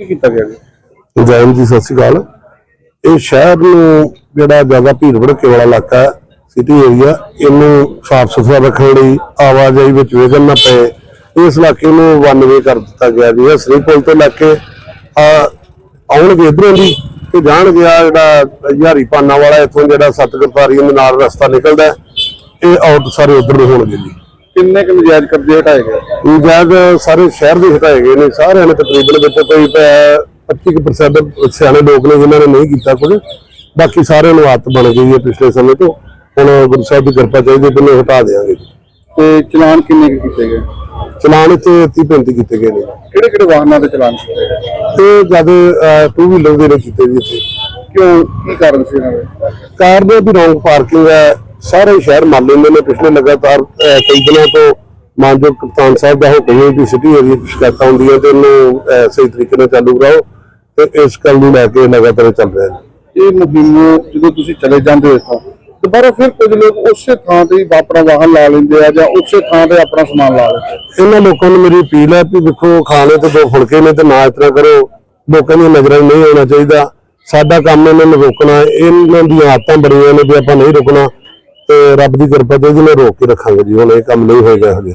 ਕੀ ਕੀਤਾ ਗਿਆ ਜੀ? ਜੈਨ ਜੀ ਸਤਿ ਸ਼੍ਰੀ ਅਕਾਲ। ਇਹ ਸ਼ਹਿਰ ਨੂੰ ਜਿਹੜਾ ਜ਼ਿਆਦਾ ਭੀੜ ਭੜਕੇ ਵਾਲਾ ਇਲਾਕਾ ਹੈ ਸਿਟੀ ਏਰੀਆ ਇਹਨੂੰ ਸਾਫ਼ ਸੁਥਰਾ ਰੱਖਣ ਲਈ ਆਵਾਜਾਈ ਵਿੱਚ ਵਿਘਨ ਨਾ ਪਏ। ਇਸ ਇਲਾਕੇ ਨੂੰ ਵਨਵੇ ਕਰ ਦਿੱਤਾ ਗਿਆ ਜੀ। ਸ੍ਰੀ ਪੁਲ ਤੋਂ ਲੈ ਕੇ, ਆ, ਆਉਣਗੇ ਇਧਰੋਂ ਦੀ ਤੇ ਜਾਣਗੇ ਆ ਜਿਹੜਾ ਹਜ਼ਾਰੀ ਪਾਨਾ ਵਾਲਾ ਇੱਥੋਂ ਜਿਹੜਾ ਸਤਗੁਰਤਾਰੀ ਦੇ ਨਾਲ ਰਸਤਾ ਨਿਕਲਦਾ ਇਹ ਆਊਟ ਸਾਰੇ ਉਧਰ ਨੂੰ ਹੋਣਗੇ ਜੀ। ਕਿੰਨੇ ਕੁ ਨਜਾਇਜ਼ ਕਬਜ਼ੇ ਹਟਾਏ ਗਏ? ਜਦ ਸਾਰੇ ਸ਼ਹਿਰ ਦੇ ਹਟਾਏ ਗਏ ਨੇ ਸਾਰਿਆਂ ਨੇ ਤਕਰੀਬਨ ਵਿੱਚ ਕੋਈ 25% ਸਿਆਣੇ ਲੋਕ ਨੇ ਜਿਨ੍ਹਾਂ ਨੇ ਨਹੀਂ ਕੀਤਾ ਕੁਝ। ਬਾਕੀ ਸਾਰਿਆਂ ਨੂੰ ਆਦਤ ਬਣ ਗਈ ਹੈ ਪਿਛਲੇ ਸਮੇਂ ਤੋਂ। ਹੁਣ ਗੁਰੂ ਸਾਹਿਬ ਦੀ ਕਿਰਪਾ ਚਾਹੀਦੀ ਹੈ ਕਿ ਹਟਾ ਦੇਵਾਂਗੇ। ਤੇ ਚਲਾਨ ਕਿੰਨੇ ਕੁ ਕੀਤੇ ਗਏ? ਚਲਾਨ ਇੱਥੇ 30 35 ਕੀਤੇ ਗਏ ਨੇ। ਕਿਹੜੇ ਕਿਹੜੇ ਵਾਹਨਾਂ ਦੇ ਚਲਾਨ ਕੀਤੇ ਗਏ? ਤੇ ਜਦ ਟੂ ਵੀਲਰ ਦੇ ਨੇ ਕੀਤੇ ਜੀ ਇੱਥੇ। ਕਿਉਂ? ਕੀ ਕਾਰਨ ਸੀ ਇਹਨਾਂ ਦੇ? ਕਾਰ ਦੇ ਵੀ ਰੌਂਗ ਪਾਰਕਿੰਗ ਹੈ। ਸਾਰੇ ਸ਼ਹਿਰ ਮੰਨ ਲੈਂਦੇ ਨੇ ਪਿਛਲੇ ਲਗਾਤਾਰ ਕਈ ਦਿਨਾਂ ਤੋਂ ਮਾਨਯੋਗ ਕਪਤਾਨ ਸਾਹਿਬ ਦਾ ਹੁਕਮ ਹੈ ਕਿ ਸਿਟੀ ਏਰੀਆ ਸ਼ਿਕਾਇਤਾਂ ਹੁੰਦੀਆਂ ਤੇ ਅਹ, ਸਹੀ ਤਰੀਕੇ ਨਾਲ ਚਾਲੂ ਕਰਾਓ ਤੇ ਇਸ ਗੱਲ ਨੂੰ ਲੈ ਕੇ ਲਗਾਤਾਰ ਚੱਲ ਰਿਹਾ ਹੈ। ਇਹ ਮੁਹਿੰਮ ਜਦੋਂ ਤੁਸੀਂ ਚਲੇ ਜਾਂਦੇ ਹੋ ਦੁਬਾਰਾ ਫਿਰ ਕੁਝ ਲੋਕ ਉਸੇ ਥਾਂ ਤੇ ਹੀ ਆਪਣਾ ਵਾਹਨ ਲਾ ਲੈਂਦੇ ਆ ਜਾਂ ਉਸੇ ਥਾਂ ਤੇ ਆਪਣਾ ਸਮਾਨ ਲਾ ਲੈਂਦੇ। ਇਹਨਾਂ ਲੋਕਾਂ ਨੂੰ ਮੇਰੀ ਅਪੀਲ ਹੈ ਕਿ ਦੇਖੋ ਖਾਣੇ ਤੇ ਦੋ ਫੁਲਕੇ ਨੇ ਤੇ ਨਾ ਇਸ ਤਰ੍ਹਾਂ ਕਰੋ। ਲੋਕਾਂ ਦੀਆਂ ਨਜ਼ਰਾਂ ਨਹੀਂ ਆਉਣਾ ਚਾਹੀਦਾ। ਸਾਡਾ ਕੰਮ ਇਹਨਾਂ ਨੂੰ ਰੋਕਣਾ ਇਹਨਾਂ ਦੀਆਂ ਆਦਤਾਂ ਬੜੀਆਂ ਨੇ ਵੀ ਆਪਾਂ ਨਹੀਂ ਰੁਕਣਾ। ਤੇ ਰੱਬ ਦੀ ਕਿਰਪਾ ਤੇ ਜਿਹਨੇ ਰੋਕ ਕੇ ਰੱਖਾਂਗੇ ਜੀ, ਹੁਣ ਇਹ ਕੰਮ ਨਹੀਂ ਹੋਏਗਾ ਹਜੇ